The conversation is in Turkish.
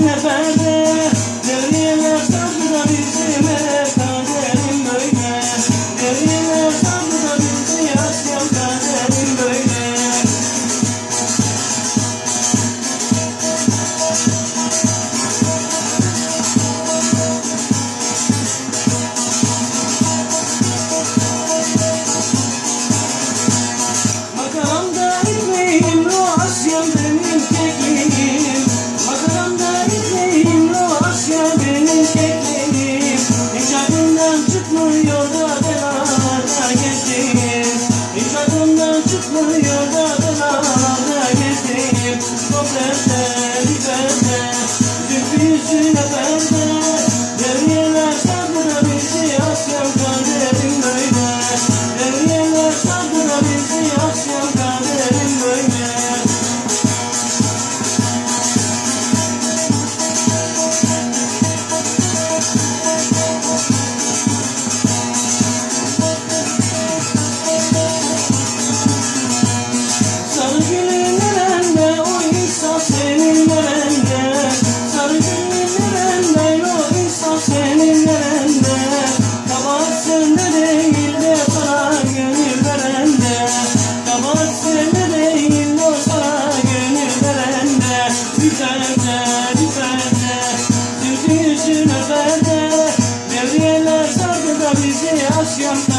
never Hallelujah. Rüfede, rüfede Sürdü yüzünü fede Devriyeler sardı da bizi aşk yandı